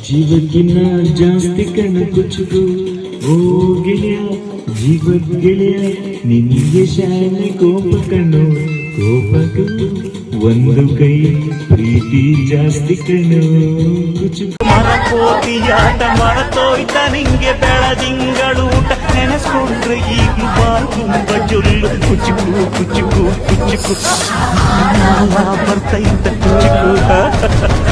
ಜೀವಕ್ಕಿನ್ನ ಜಾಸ್ತಿ ಕಣ ಕುಚುಕು ಓ ಗೆಳೆಯ ಜೀವದ ಗೆಳೆಯ, ನಿನಗೆ ಶಾಲೆ ಕೋಪ ಕಣ್ಣು ಕೋಪಕ್ಕೂ ಒಂದು ಕೈ, ಪ್ರೀತಿ ಜಾಸ್ತಿ ಕಣ್ಣು ಕುಚುಕು ಮರಕೋತಿಯಾಟ ಮರತೋಯ್ತ, ನಿಂಗೆ ಬೆಳದಿಂಗಳೂಟ ನೆನೆಸ್ಕೊಂಡ್ರೆ ಈಗ ಬಾಲ್ ತುಂಬ ಜೊಲ್ಲು. ಕುಚುಕು ಕುಚುಕು ಕುಚುಕು. ಬರ್ತೈತ ಕುಚುಕು.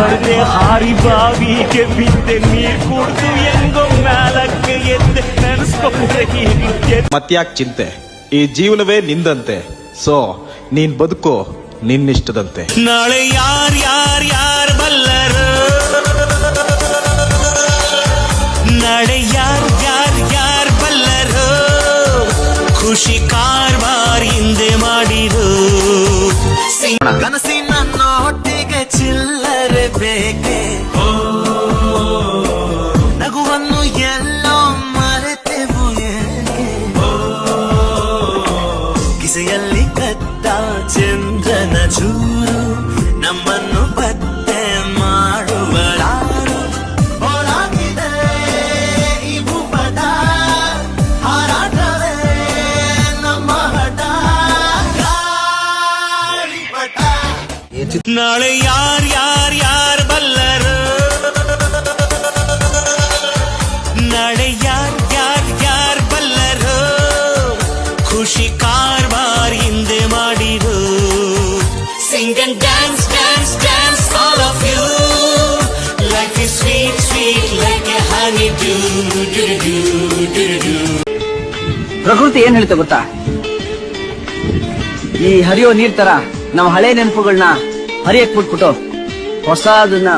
ಬರ್ದೆ ಹಾರಿ ಬಾವಿಗೆ ಬಿದ್ದೆ ನೀರ್ ಕುಡ್ದು ಹೆಂಗೋ ಮ್ಯಾಲಕ್ಕೆ ಎದ್ದೆ. ನೆನೆಸ್ಕೊಂಡ್ರೆ ಈಗ್ಲೂ ಮತ್ಯಾಕ್ ಚಿಂತೆ? ಈ ಜೀವನವೇ ನಿಂದಂತೆ. ಸೊ ನೀನ್ ಬದುಕು ನಿನ್ನಿಷ್ಟದಂತೆ. ನಾಳೆ ಯಾರ್ ಯಾರ್ ಯಾರ್ ಬಲ್ಲರು? ನಾಳೆ ಯಾರ್ ಯಾರ್ ಯಾರ್ ಬಲ್ಲರು? ಖುಷಿ ಕಾರ್ಬಾರ್ ಹಿಂದೆ ಮಾಡಿರು. ಕನಸಿನ ಚಂದ್ರನ ಚೂರು ನಮ್ಮನ್ನು ಪತ್ತೆ ಮಾಡುವಳಾರು ಹೊರಗಿದೆ ಈ ಭೂಪಟ ಹಾರಾಟವೇ ನಮ್ಮ ಹಠ ಗಾಳಿಪಟ ನಾಳೆ ಯಾರ್ ಯಾರ್ ಯಾರ್ ಬಲ್ಲರು ಪ್ರಕೃತಿ ಏನ್ ಹೇಳುತ್ತೆ ಗೊತ್ತಾ? ಈ ಹರಿಯೋ ನೀರ್ ತರ ನಾವು ಹಳೆ ನೆನಪುಗಳನ್ನ ಹರಿಯಕ್ ಬಿಟ್ಬಿಟ್ಟು ಹೊಸದನ್ನ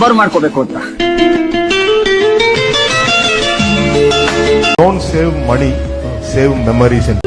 ಬರ್ ಮಾಡ್ಕೋಬೇಕು ಅಂತ. Don't save money save memories and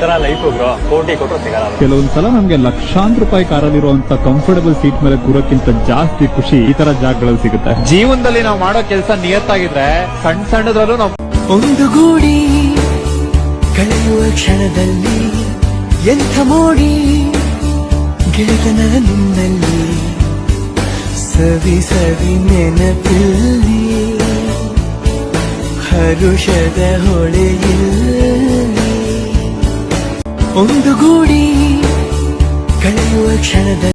ತರ ಲೈಫ್ ಬ್ರೋ ಕೋಟಿ ಕೊಟ್ಟರು ಸಿಗಲ್ಲ ಕೆಲವೊಂದ್ಸಲ ನಮ್ಗೆ ಲಕ್ಷಾಂತರ ರೂಪಾಯಿ ಕಾರಲ್ಲಿರುವಂತ ಕಂಫರ್ಟಬಲ್ ಸೀಟ್ ಮೇಲೆ ಕೂರೋಕ್ಕಿಂತ ಜಾಸ್ತಿ ಖುಷಿ ಈ ತರ ಜಾಗಗಳಲ್ಲಿ ಸಿಗುತ್ತೆ. ಜೀವನದಲ್ಲಿ ನಾವು ಮಾಡೋ ಕೆಲಸ ನಿಯತ್ತಾಗಿದ್ರೆ ಸಣ್ಣ ಸಣ್ಣದ್ರಲ್ಲೂ ನಾವು ಒಂದು ಗೂಡಿ ಕಳೆಯುವ ಕ್ಷಣದಲ್ಲಿ ಎಂಥ ಮೋಡಿ ಗೆಳೆತನ ನಿನ್ನಲ್ಲಿ ಸವಿ ಸವಿ ನೆನಪಿಲ್ಲಿ ಹರುಷದ ಹೊಳೆಯಲ್ಲಿ ಒಂದು ಗೂಡಿ ಕಳೆಯುವ ಕ್ಷಣದಲ್ಲಿ